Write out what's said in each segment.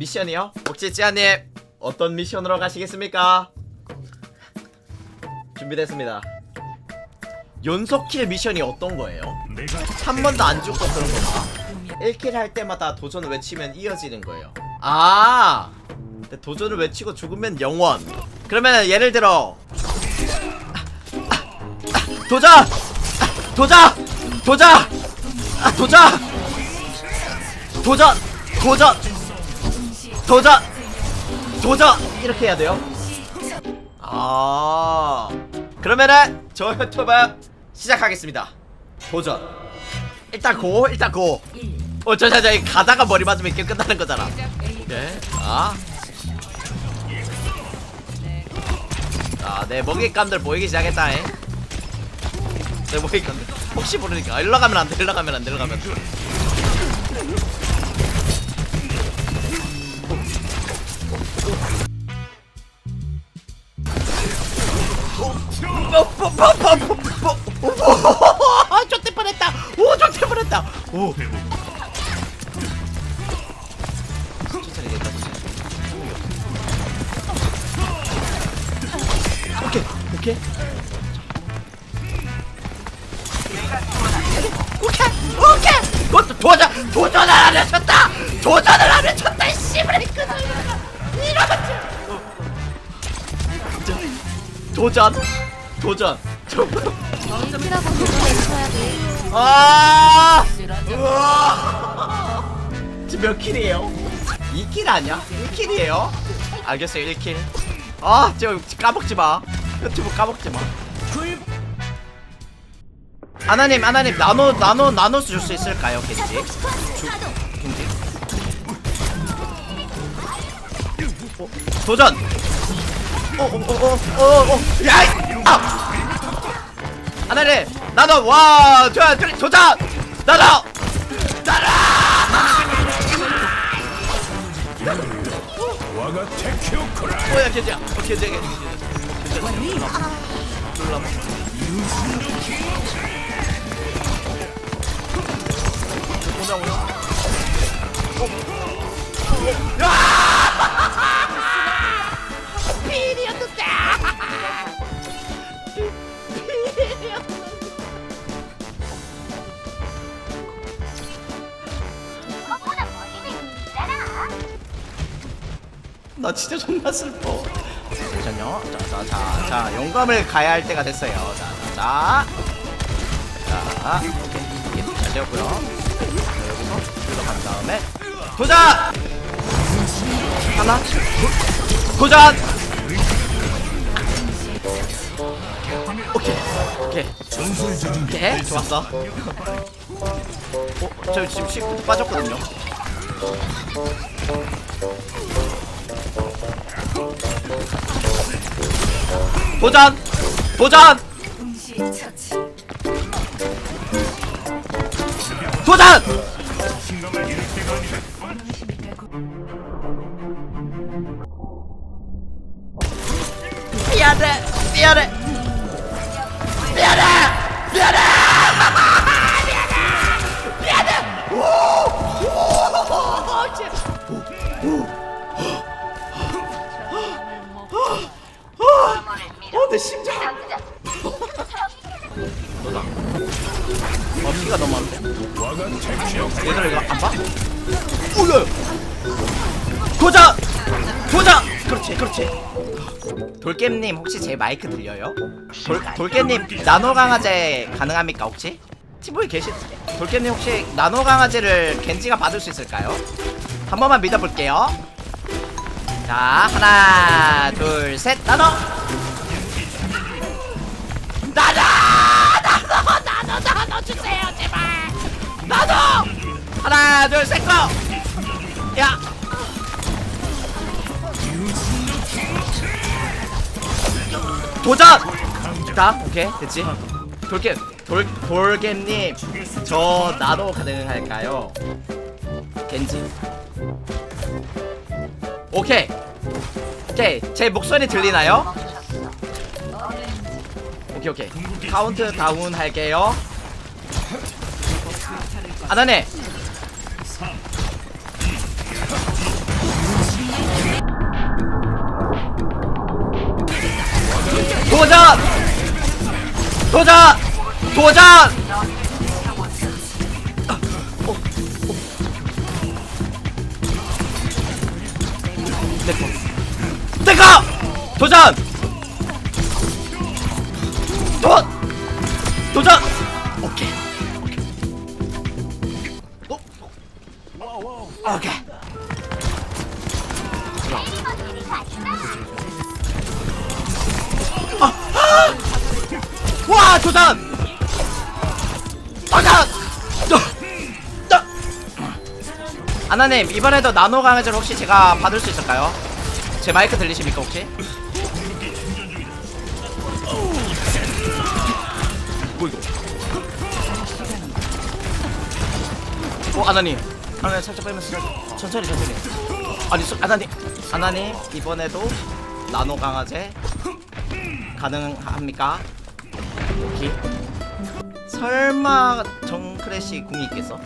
미션이요? 혹시 찌아님 어떤 미션으로 가시겠습니까? 준비됐습니다. 연속킬 미션이 어떤 거예요? 한 번도 안 죽고 그런 건가? 1킬 할 때마다 도전을 외치면 이어지는 거예요. 아! 도전을 외치고 죽으면 영원. 그러면 예를 들어 도전! 아, 도전! 도전! 아, 도전! 도전! 도전! 도전! 도전! 이렇게 해야 돼요? 아 그러면은 저 유튜브 시작하겠습니다 도전 일단 고 일단 고 어, 저, 저, 저, 가다가 머리 맞으면 이게 끝나는 거잖아. 네. 아. 아, 내 먹잇감들 보이기 시작했다, 잉. 내 먹잇감들. 혹시 모르니까. 아, 일로 가면 안 돼, 일로 가면 안 돼, 일로 가면 안 돼. 아, 쫓대 뻔했다. 오, 쫓대 뻔했다. 오. 천천히 됐다. 오케이, 오케이. 오케이, 오케이. 도, 도전, 도전을 안 해쳤다. 도전을 안 해쳤다. 이 씨브레이크. 이런. 도전, 도전. 도전. 힘이라고 도전해줘야 돼. 아! 우와! 지금 몇 킬이에요? 2킬 아니야? 1킬이에요? 알겠어요, 1킬. 아, 저 까먹지 마. 유튜브 까먹지 마. 아나님, 아나님, 나노, 나노, 나노 줄수 있을까요, 겐지? 겐지? 어? 도전! 어, 어, 어, 어, 어, 어, 야! 이- 아! 하나를 나도 와, 저, 저, 도전! 나도! 테키오코라 뭐야, 괜찮아, 괜찮아. 괜찮아. 놀라워. 오자, 오자. 야! 나 진짜 존나 슬퍼. 잠시만요. 자, 자, 자, 자, 영감을 가야 할 때가 됐어요. 자, 자, 자. 자, 오케이. 오케이. 잘 되었고요. 자, 여기서 들어간 다음에 도전! 하나, 둘, 도전! 오케이, 오케이. 오케이, 좋았어. 어, 저 지금 시프트 빠졌거든요. 도전! 도전! 도전! 미안해! 미안해! 내 심장. 너다. 어, 피가 너무 안 돼. 얘들아 이거 안 봐? 오야! 도전! 도전! 그렇지, 그렇지. 돌겜님 혹시 제 마이크 들려요? 돌 돌겜님 나노 강아지 가능합니까 혹시? 티보이 계시? 돌겜님 혹시 나노 강아지를 겐지가 받을 수 있을까요? 한 번만 믿어볼게요. 자 하나 둘 셋 나노 나노 나노 나노 나노 주세요 제발! 나노 하나 둘셋 고! 야! 도전! 자 오케이 됐지? 돌겜 돌 돌겜님 저 나노 가능할까요? 겐지. 오케이. 오케이 제 목소리 들리나요? 오케이 오케이 카운트 다운 할게요 아나네 도전! 도전! 도전! 어, 어. 네, 내꺼! 내꺼! 네, 도전! 도 도전 오케이 오케이 어? 오케이 와 도전 도전 또, 또. 아나님 이번에도 나노 강아지를 혹시 제가 받을 수 있을까요? 제 마이크 들리십니까 혹시? 어 아나님. 아나님 살짝 빼면서 살짝- 천천히 천천히. 아니 소, 아나님. 아나님 이번에도 나노 강아지 가능합니까? 오케이. 설마 정크래시 궁이 있겠어?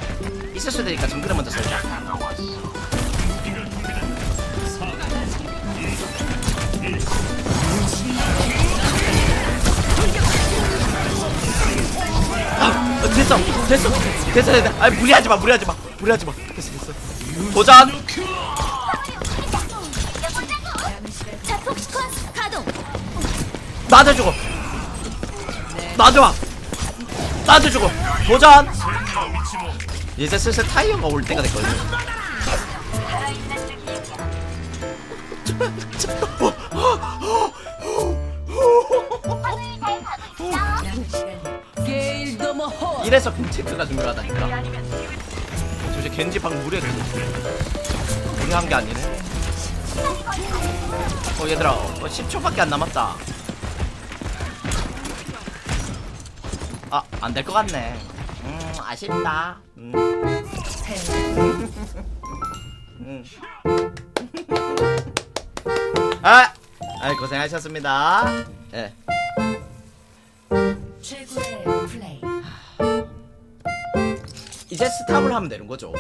있을 수도 있으니까 정크래 먼저 설자 됐어? 됐어 됐어. 아 무리하지 마 무리하지 마. 무리하지 마. 됐어 됐어. 도전. 나도 주고 나도 와. 나도 주고 도전! 이제 슬슬 타이어가 올 때가 됐거든 이래서 빈체크가 중요하다니까 저 이제 겐지 방금 무리했거든 무리한 게 아니네 어 얘들아 어, 10초밖에 안 남았다 아, 안 될 것 같네. 음, 아쉽다. 음. 음. 아, 아, 고생하셨습니다. 예. 최 이제 스탑을 하면 되는 거죠.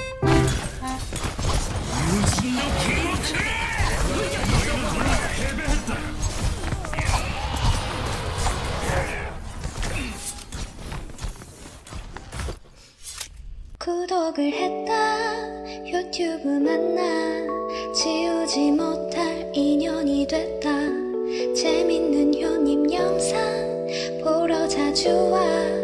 구독을 했다. 유튜브 만나. 지우지 못할 인연이 됐다. 재밌는 효님 영상 보러 자주 와